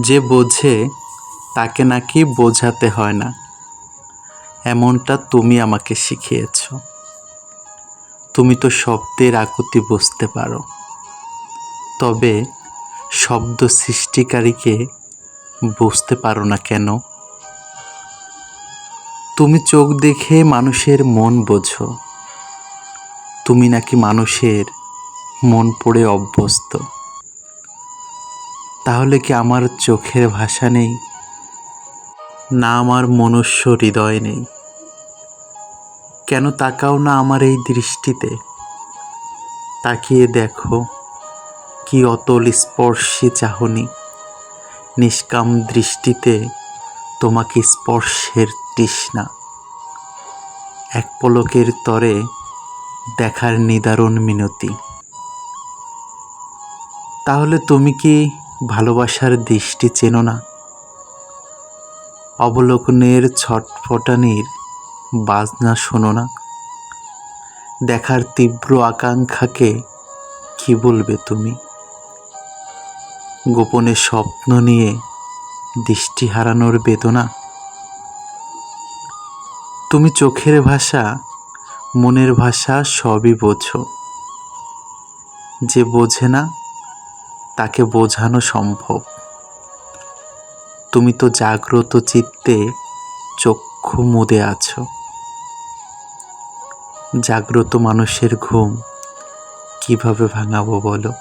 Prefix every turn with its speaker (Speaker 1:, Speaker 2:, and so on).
Speaker 1: যে বোঝে, তাকে নাকি বোঝাতে হয় না। এমনটা তুমি আমাকে শিখিয়েছ। তুমি তো শব্দের আকুতি বুঝতে পারো। তবে শব্দ সৃষ্টিকারীকে বুঝতে পারো না কেন? তুমি চোখ দেখে মানুষের মন বোঝো। তুমি নাকি মানুষের মন পড়ে অভ্যস্ত। তাহলে কি আমার চোখের ভাষা নেই? না আমার মনুষ্য হৃদয় নেই। কেন তাকাও না আমার এই দৃষ্টিতে? তাকিয়ে দেখো কি অতল স্পর্শী চাহনি। নিষ্কাম দৃষ্টিতে তোমাকে স্পর্শের তৃষ্ণা। এক পলকের তরে দেখার নিদারুণ মিনতি। তাহলে তুমি কি ভালোবাসার দৃষ্টি চেনো না। অবলোকনের ছটফটানির বাজনা শোনো না। দেখার তীব্র আকাঙ্ক্ষাকে কি বলবে তুমি? গোপনে স্বপ্ন নিয়ে দৃষ্টি হারানোর বেদনা। তুমি চোখের ভাষা, মনের ভাষা সবই বোঝো। যে বোঝে না তাকে বোঝানো সম্ভব। তুমি তো জাগ্রত চিত্তে চক্ষু মুদে আছো। জাগ্রত মানুষের ঘুম কীভাবে ভাঙাবো বলো?